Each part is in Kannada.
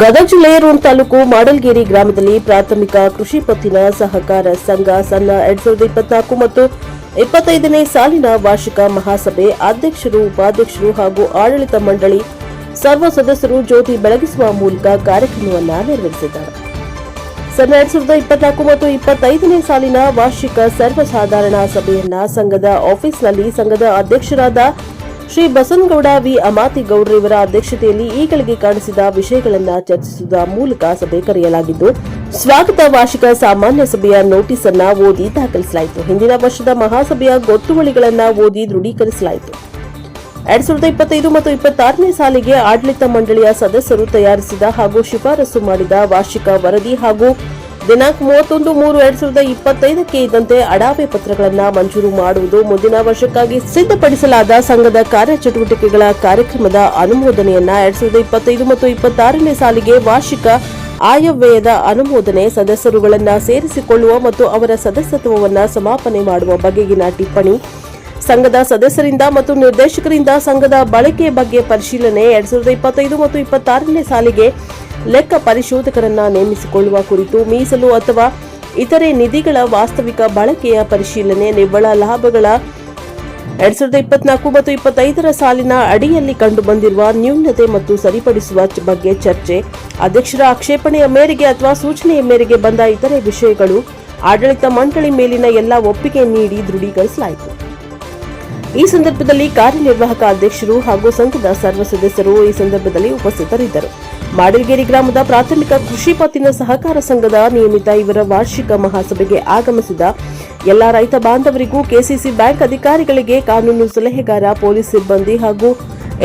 ಗದಗ ಜಿಲ್ಲೆ ರೋಣ ತಾಲೂಕು ಮಾಡಲ್ಗೇರಿ ಗ್ರಾಮದಲ್ಲಿ ಪ್ರಾಥಮಿಕ ಕೃಷಿ ಪತ್ತಿನ ಸಹಕಾರ ಸಂಘ ಸಣ್ಣ ಎರಡ್ ಸಾವಿರದ ಇಪ್ಪತ್ನಾಲ್ಕು ಮತ್ತು ಇಪ್ಪತ್ತೈದನೇ ಸಾಲಿನ ವಾರ್ಷಿಕ ಮಹಾಸಭೆ ಅಧ್ಯಕ್ಷರು, ಉಪಾಧ್ಯಕ್ಷರು ಹಾಗೂ ಆಡಳಿತ ಮಂಡಳಿ ಸರ್ವ ಸದಸ್ಯರು ಜ್ಯೋತಿ ಬೆಳಗಿಸುವ ಮೂಲಕ ಕಾರ್ಯಕ್ರಮವನ್ನು ನೆರವೇರಿಸಿದ್ದಾರೆ. ಸಣ್ಣ ಎರಡ್ ಸಾವಿರದ ಇಪ್ಪತ್ನಾಲ್ಕು ಮತ್ತು ಇಪ್ಪತ್ತೈದನೇ ಸಾಲಿನ ವಾರ್ಷಿಕ ಸರ್ವಸಾಧಾರಣ ಸಭೆಯನ್ನ ಸಂಘದ ಆಫೀಸ್ನಲ್ಲಿ ಸಂಘದ ಅಧ್ಯಕ್ಷರಾದ ಶ್ರೀ ಬಸನಗೌಡ ವಿ ಅಮಾತಿಗೌಡ್ರ ಇವರ ಅಧ್ಯಕ್ಷತೆಯಲ್ಲಿ ಈಗಳಿಗೆ ಕಾಣಿಸಿದ ವಿಷಯಗಳನ್ನು ಚರ್ಚಿಸುವ ಮೂಲಕ ಸಭೆ ಕರೆಯಲಾಗಿದ್ದು, ಸ್ವಾಗತ ವಾರ್ಷಿಕ ಸಾಮಾನ್ಯ ಸಭೆಯ ನೋಟಿಸ್ ಅನ್ನ ಓದಿ ದಾಖಲಿಸಲಾಯಿತು. ಹಿಂದಿನ ವರ್ಷದ ಮಹಾಸಭೆಯ ಗೊತ್ತುವಳಿಗಳನ್ನ ಓದಿ ದೃಢೀಕರಿಸಲಾಯಿತು. ಎರಡ್ ಸಾವಿರದ ಇಪ್ಪತ್ತೈದು ಮತ್ತು ಇಪ್ಪತ್ತಾರನೇ ಸಾಲಿಗೆ ಆಡಳಿತ ಮಂಡಳಿಯ ಸದಸ್ಯರು ತಯಾರಿಸಿದ ಹಾಗೂ ಶಿಫಾರಸು ಮಾಡಿದ ವಾರ್ಷಿಕ ವರದಿ ಹಾಗೂ ದಿನಾಂಕ ಮೂವತ್ತೊಂದು, ಮೂರು ಎರಡ್ ಸಾವಿರದ ಇಪ್ಪತ್ತೈದಕ್ಕೆ ಇದ್ದಂತೆ ಅಡಾವೆ ಪತ್ರಗಳನ್ನು ಮಂಜೂರು ಮಾಡುವುದು ಮುಂದಿನ ವರ್ಷಕ್ಕಾಗಿ ಸಿದ್ಧಪಡಿಸಲಾದ ಸಂಘದ ಕಾರ್ಯಚಟುವಟಿಕೆಗಳ ಕಾರ್ಯಕ್ರಮದ ಅನುಮೋದನೆಯನ್ನ ಎರಡ್ ಸಾವಿರದ ಇಪ್ಪತ್ತೈದು ಮತ್ತು ಇಪ್ಪತ್ತಾರನೇ ಸಾಲಿಗೆ ವಾರ್ಷಿಕ ಆಯವ್ಯಯದ ಅನುಮೋದನೆ ಸದಸ್ಯರುಗಳನ್ನ ಸೇರಿಸಿಕೊಳ್ಳುವ ಮತ್ತು ಅವರ ಸದಸ್ಯತ್ವವನ್ನು ಸಮಾಪನೆ ಮಾಡುವ ಬಗೆಗಿನ ಟಿಪ್ಪಣಿ. ಸಂಘದ ಸದಸ್ಯರಿಂದ ಮತ್ತು ನಿರ್ದೇಶಕರಿಂದ ಸಂಘದ ಬಳಕೆ ಬಗ್ಗೆ ಪರಿಶೀಲನೆ ಎರಡ್ ಸಾವಿರದ ಇಪ್ಪತ್ತೈದು ಮತ್ತು ಇಪ್ಪತ್ತಾರನೇ ಸಾಲಿಗೆ ಲೆಕ್ಕ ಪರಿಶೋಧಕರನ್ನ ನೇಮಿಸಿಕೊಳ್ಳುವ ಕುರಿತು ಮೀಸಲು ಅಥವಾ ಇತರೆ ನಿಧಿಗಳ ವಾಸ್ತವಿಕ ಬಳಕೆಯ ಪರಿಶೀಲನೆ, ನಿವ್ವಳ ಲಾಭಗಳ ಎರಡ್ ಸಾವಿರದ ಇಪ್ಪತ್ನಾಲ್ಕು ಮತ್ತು ಇಪ್ಪತ್ತೈದರ ಸಾಲಿನ ಅಡಿಯಲ್ಲಿ ಕಂಡುಬಂದಿರುವ ನ್ಯೂನತೆ ಮತ್ತು ಸರಿಪಡಿಸುವ ಬಗ್ಗೆ ಚರ್ಚೆ, ಅಧ್ಯಕ್ಷರ ಆಕ್ಷೇಪಣೆಯ ಮೇರೆಗೆ ಅಥವಾ ಸೂಚನೆಯ ಮೇರೆಗೆ ಬಂದ ಇತರೆ ವಿಷಯಗಳು ಆಡಳಿತ ಮಂಡಳಿ ಮೇಲಿನ ಎಲ್ಲ ಒಪ್ಪಿಗೆ ನೀಡಿ ದೃಢೀಕರಿಸಲಾಯಿತು. ಈ ಸಂದರ್ಭದಲ್ಲಿ ಕಾರ್ಯನಿರ್ವಾಹಕ ಅಧ್ಯಕ್ಷರು ಹಾಗೂ ಸಂಘದ ಸರ್ವ ಸದಸ್ಯರು ಈ ಸಂದರ್ಭದಲ್ಲಿ ಉಪಸ್ಥಿತರಿದ್ದರು. ಮಾಡಲ್ಗೇರಿ ಗ್ರಾಮದ ಪ್ರಾಥಮಿಕ ಕೃಷಿ ಪತ್ತಿನ ಸಹಕಾರ ಸಂಘದ ನಿಯಮಿತ ಇವರ ವಾರ್ಷಿಕ ಮಹಾಸಭೆಗೆ ಆಗಮಿಸಿದ ಎಲ್ಲಾ ರೈತ ಬಾಂಧವರಿಗೂ ಕೆಸಿಸಿ ಬ್ಯಾಂಕ್ ಅಧಿಕಾರಿಗಳಿಗೆ ಕಾನೂನು ಸಲಹೆಗಾರ, ಪೊಲೀಸ್ ಸಿಬ್ಬಂದಿ ಹಾಗೂ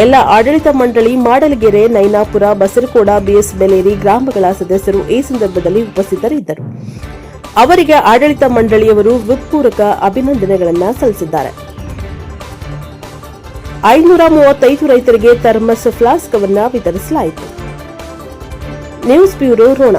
ಎಲ್ಲ ಆಡಳಿತ ಮಂಡಳಿ, ಮಾಡಲಗೆರೆ, ನೈನಾಪುರ, ಬಸರಕೋಡ, ಬಿಎಸ್ ಬೆಲೇರಿ ಗ್ರಾಮಗಳ ಸದಸ್ಯರು ಈ ಸಂದರ್ಭದಲ್ಲಿ ಉಪಸ್ಥಿತರಿದ್ದರು. ಅವರಿಗೆ ಆಡಳಿತ ಮಂಡಳಿಯವರು ಹೃತ್ಪೂರ್ವಕ ಅಭಿನಂದನೆಗಳನ್ನು ಸಲ್ಲಿಸಿದ್ದಾರೆ. ಐನೂರ ಮೂವತ್ತೈದು ರೈತರಿಗೆ ಥರ್ಮಸ್ ಫ್ಲಾಸ್ಕ್ ವಿತರಿಸಲಾಯಿತು. News bureau Rona.